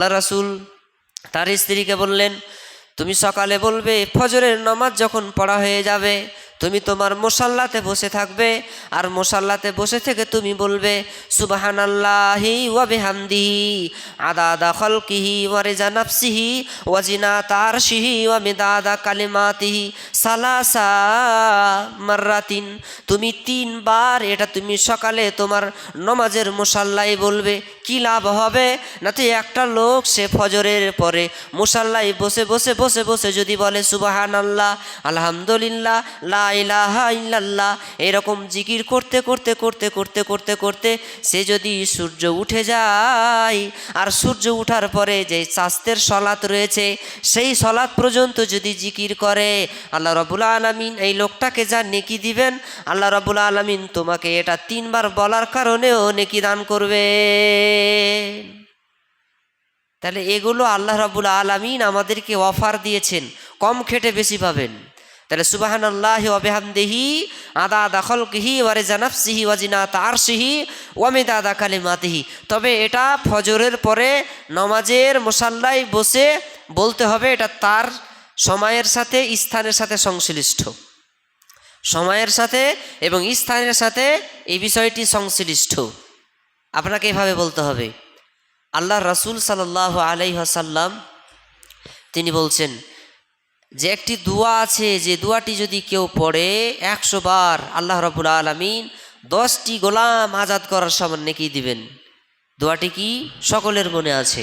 আল্লাহ রাসুল তার স্ত্রীকে বললেন, তুমি সকালে বলবে, ফজরের নমাজ যখন পড়া হয়ে যাবে, তুমি তোমার মোসাল্লাতে বসে থাকবে, আর মোসাল্লাতে বসে থেকে তুমি বলবে সুবাহান আল্লাহি ওয়াবে হামদিহি আদা আদা খলকিহি ওয়ারেজা নাফসিহি ওয়াজিনা তার সিহি ওয়ামিদা আদা কালিমাতিহি সালাসা মার্রাতিন। তুমি তিনবার, এটা তুমি সকালে তোমার নমাজের মোসাল্লাই বলবে, কি লাভ হবে? না তো একটা লোক সে ফজরের পরে মোসাল্লাই বসে বসে বসে বসে যদি বলে সুবাহান আল্লাহ আলহামদুলিল্লাহ, লা ইলাহা ইল্লাল্লাহ, এরকম জিকির করতে করতে করতে করতে করতে করতে সে যদি সূর্য উঠে যায়, আর সূর্য উঠার পরে যে স্বাস্থ্যের সলাৎ রয়েছে, সেই সলাৎ পর্যন্ত যদি জিকির করে, আল্লাহ রবুল আলমিন এই লোকটাকে যা নেকি দিবেন, আল্লাহ রবুল আলমিন তোমাকে এটা তিনবার বলার কারণেও নেকি দান করবে তাহলে এগুলো আল্লাহ রাবুল আলমিন আমাদেরকে অফার দিয়েছেন, কম খেটে বেশি পাবেন। তাহলে সুবাহান আল্লাহ অবেহামদেহি আদা দখল কিহি ওয়ারে জানাফসিহি ওয়াজিনা তারসিহি ওয়ামিদা আদা কালিমাতিহি। তবে এটা ফজরের পরে নমাজের মোসাল্লায় বসে বলতে হবে, এটা তার সময়ের সাথে স্থানের সাথে সংশ্লিষ্ট। সময়ের সাথে এবং স্থানের সাথে এই বিষয়টি সংশ্লিষ্ট। আপনাকে এভাবে বলতে হবে। আল্লাহ রাসুল সাল্লাহ আলাইহাসাল্লাম তিনি বলছেন, যে একটি দোয়া আছে, যে দোয়াটি যদি কেউ পড়ে একশো বার, আল্লাহ রবুল আলমিন দশটি গোলাম আজাদ করার সমান নেকি দিবেন। দোয়াটি কি সকলের মনে আছে?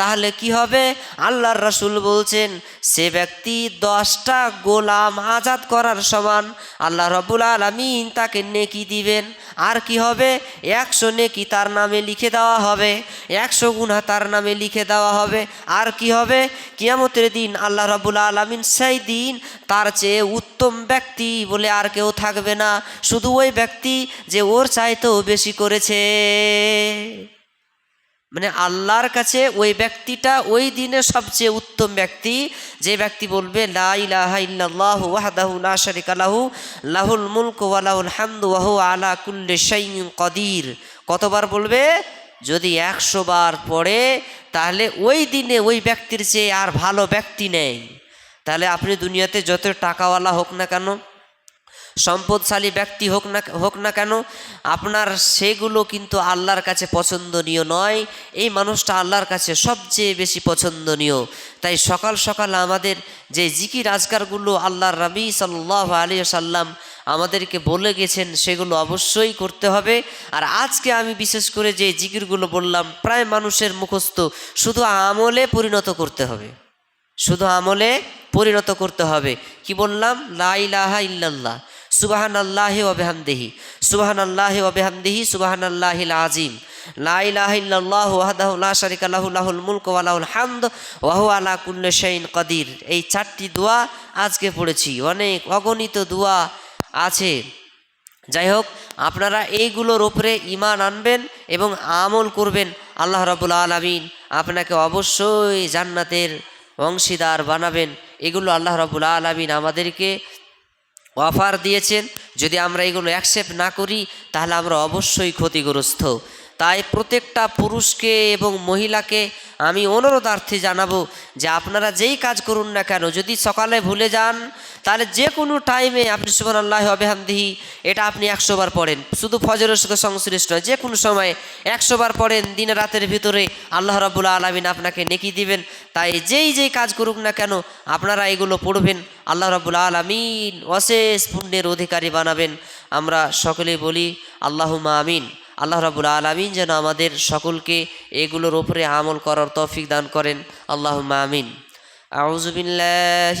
তাহলে কি হবে? আল্লাহর রাসূল বলছেন, সে ব্যক্তি দশটা গোলাম আজাদ করার সমান আল্লাহ রবুল আলমিন তাকে নেকি দিবেন। আর কি হবে? একশো নেকি তার নামে লিখে দেওয়া হবে, একশো গুণা তার নামে লিখে দেওয়া হবে। আর কি হবে? কিয়ামতের দিন আল্লাহ রবুল আলমিন সেই দিন তার চেয়ে উত্তম ব্যক্তি বলে আর কেউ থাকবে না। শুধু ওই ব্যক্তি যে ওর চাইতেও বেশি করেছে। মানে আল্লাহর কাছে ওই ব্যক্তিটা ওই দিনে সবচেয়ে উত্তম ব্যক্তি। যে ব্যক্তি বলবে লাহু আলা কদির। কতবার বলবে? যদি একশো বার পড়ে, তাহলে ওই দিনে ওই ব্যক্তির চেয়ে আর ভালো ব্যক্তি নেই। তাহলে আপনি দুনিয়াতে যত টাকাওয়ালা হোক না কেন সম্পদশালী ব্যক্তি হোক না হোক না কেন, আপনার সেগুলো কিন্তু আল্লাহর কাছে পছন্দনীয় নয়। এই মানুষটা আল্লাহর কাছে সবচেয়ে বেশি পছন্দনীয়। তাই সকাল সকাল আমাদের যে জিকির আজকারগুলো আল্লাহর রবি সাল্লাহ আলী সাল্লাম আমাদেরকে বলে গেছেন, সেগুলো অবশ্যই করতে হবে। আর আজকে আমি বিশেষ করে যে জিকিরগুলো বললাম, প্রায় মানুষের মুখস্থ, শুধু আমলে পরিণত করতে হবে। শুধু আমলে পরিণত করতে হবে। কি বললাম? লা ইলাহা ইল্লাল্লাহ। সুবাহান আল্লাহ ওবেহামদেহি সুবাহান আল্লাহ ওবেহামদেহি সুবাহান আল্লাহিল আজিম শাইইন এই চারটি দোয়া আজকে পড়েছি। অনেক অগণিত দোয়া আছে। যাই হোক, আপনারা এইগুলোর ওপরে ইমান আনবেন এবং আমল করবেন আল্লাহ রাবুল আলমিন। আপনাকে অবশ্যই জান্নাতের অংশীদার বানাবেন। এগুলো আল্লাহ রাবুল আলমিন আমাদেরকে অফার দিয়েছেন। যদি আমরা এগুলো অ্যাকসেপ্ট না করি তাহলে আমরা অবশ্যই ক্ষতিগ্রস্ত। তাই প্রত্যেকটা পুরুষকে এবং মহিলাকে আমি অনুরোধার্থে জানাব যে আপনারা যেই কাজ করুন না কেন, যদি সকালে ভুলে যান, তাহলে যে কোনো টাইমে আপনি সুবান আল্লাহ অবেহামদিহি এটা আপনি একশো বার পড়েন। শুধু ফজরের সাথে সংশ্লিষ্ট নয়, যে কোনো সময় একশো বার পড়েন, দিনে রাতের ভিতরে আল্লাহ রাবুল্লা আলমিন আপনাকে নেকি দিবেন। তাই যেই যেই কাজ করুক না কেন, আপনারা এগুলো পড়বেন, আল্লাহ রাবুল্লা আলমিন অশেষ পুণ্যের অধিকারী বানাবেন। আমরা সকলেই বলি আল্লাহুমা আমিন। আল্লাহ রাবুল আলমিন যেন আমাদের সকলকে এগুলোর ওপরে আমল করার তৌফিক দান করেন। আল্লাহ আমিন। আউজুবিল্লাহ